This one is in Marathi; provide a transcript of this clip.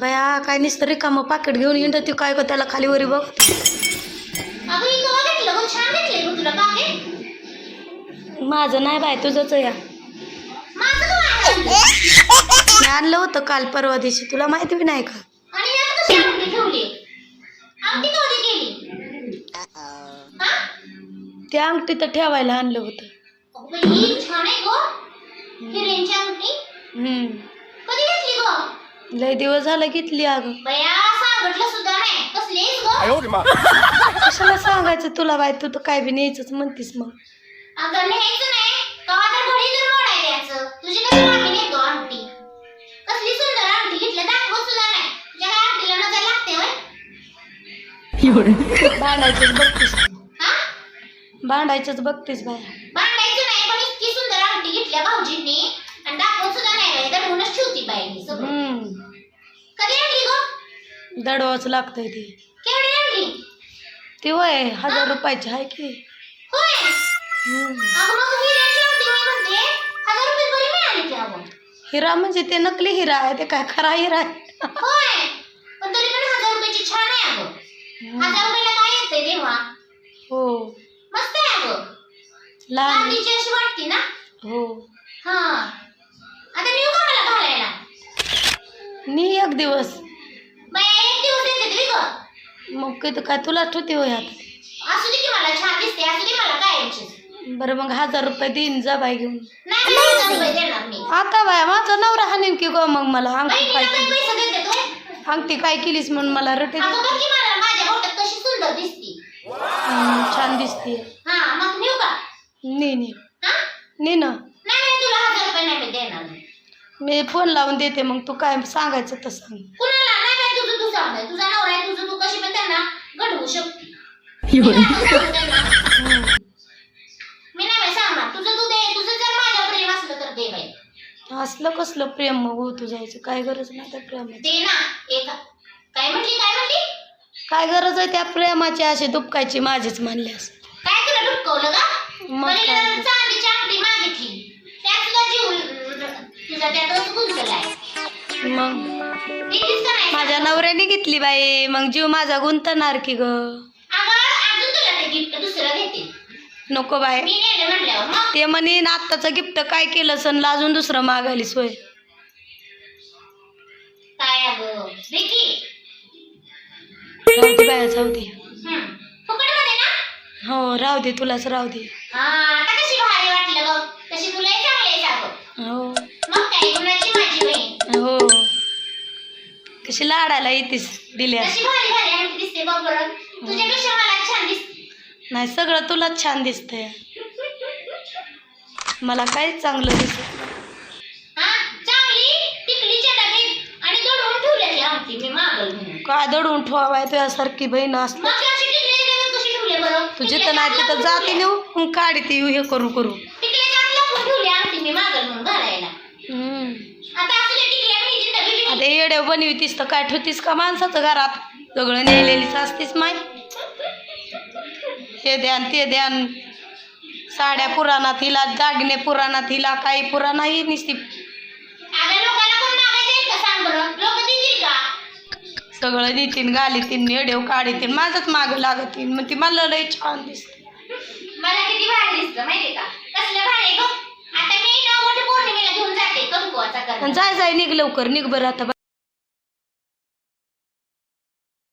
बया काय नुसतं रिकामं पाकिट घेऊन येणं ती काय का त्याला खाली वरी बघ. माझं नाही बाय तुझंच या. मी आणलं होतं काल परवा दिवशी तुला माहिती बी नाही का? ते अंगठी तर ठेवायला आणलं होतं. ही अंगठी हम्म. कधी घेतली गं? लय दिवस झालं घेतली अगं. बया सांगितलं सुद्धा नाही. कसली आहेस गं कशाला सांगायचं तुला बाय तू तर काय बी न्यायचंच म्हणतीस मग. अगं न्यायचं नाही. कवा तर घडी तर मोडाय द्यायचं तुझी कशी मामी नेतो अंगठी कसली सुंदर अंगठी घेतलं दाखवत सुद्धा नाही. तुझ्या काय अंगठीला नजर लागते वय भांडायचंच बघतीस हा? भांडायचंच बघतीस बाय भांडायचं नाही पण इतकी घेतल्या भाऊजींनी. आणि दाखवत सुद्धा नाही दडवूनच ठेवती बाई सगळं. हम्म. कधी आणली गं? दडवाच लागतंय ते. केवढी आणली? ते वय हजार रुपयाची आहे की. होय? हम्म. अगं मग हिऱ्याची अंगठी मी म्हणते हजार रुपये बरी मिळाली की अगं. हिरा म्हणजे ते नकली हिरा आहे ते काय खरा हिरा आहे? होय. पण तरी पण हजार रुपयाची छान आहे अगं. हजार रुपयाला काय तेव्हा हो. मस्त आहे अगं. लहान चांदीची अशी वाटते ना? हो. हा. आता नेऊ का मला घालायला? नी एक दिवस. बाया एक मग किती काय तुला ठेवते होय आता? असू दे की मला छान दिसते. असू दे मला काय बरं मग हजार रुपये देईन जा बाय घेऊन. नाही नाही हजार रुपये देणार मी. आता बाय माझा नवरा हा नेमकी ग मग मला अंगठी बहिणीला काय काही केली पैसे देते तू. अंगठी काय केलीस म्हणून मला रटे अगं बघ की मला माझ्या बोटात कशी सुंदर दिसती. छान दिसते हा मग नेऊ का? नी नी हा नी ना. नाही नाही तुला हजार रुपये नाही मी देणार मी. मी फोन लावून देते मग तू काय सांगायचं तसं कुणाला? नाही नाही तुझं तू सांग. तुझा नवरा आहे तुझं तू कशी पण त्यांना घडवू शकते. मी नाही सांगू त्यांना. हम्म. मी नाही बाई सांगणार. तुझं तू दे तुझं जर माझ्या प्रेम असलं तर दे बाई. असलं कसलं प्रेम मग? होतू जायचं काय गरज नाही त्या प्रेमाची. दे ना. एका काय म्हटली काय म्हटली? काय गरज आहे त्या प्रेमाची? अशी दुपकायची माझीच म्हणल्यास काय तुला डुबकवलं? माझ्या नवऱ्याने घेतली बाई. मग जीव माझा गुंतणार की ग? नको बाय ते म्हणे आत्ताचं गिफ्ट काय केलं सण अजून दुसरं मागायली सोय राहू दे हो राहू दे तुलाच राहू दे. हा. कशी लाडायला येतीस दिल्या. कशी भारी भारी अंगठी दिसते बघ बरं. तुझ्यापेक्षा मला छान दिसते. नाही सगळं तुलाच छान दिसतंय. मला काहीच चांगलं दिसत हा चांगली आणि दडवून ठेवलेली अंगठी मी मागल म्हणून काय दडवून ठेवाय तुझ्यासारखी बहीण असत. मग ती अशी टिकलीच्या डब्यात कशी ठेवली बरं? तू जिथं नाही तिथं जाते नेऊ. मग काढी ती हे करू करू. टिकलीच्या आत लपवून ठेवली अंगठी मी मागल म्हणून घालायला हम्म. आता असू दे टिकल्या मी हिची येड्या बनवितीस तर काय ठेवतीस का माणसाचं घरात? सगळं नेलेलीच असतीस माय हे द्यान ते द्यान साड्या पुराणात हिला दागिने पुराणात हिला काही पुराणाही निसती. सगळं देतीन घालीतीन येडेव काढीतीन. माझंच मागं लागतीन. मग ती मला लय छान दिसते. मला किती भारी दिसतं माहितीये का? कसलं भारी आहे बघ आता मी ना मोठ्या पौर्णिमेला घेऊन जाते कंकुवाचा आणि कर जाय जाय निघ लवकर. निघ बरं आता.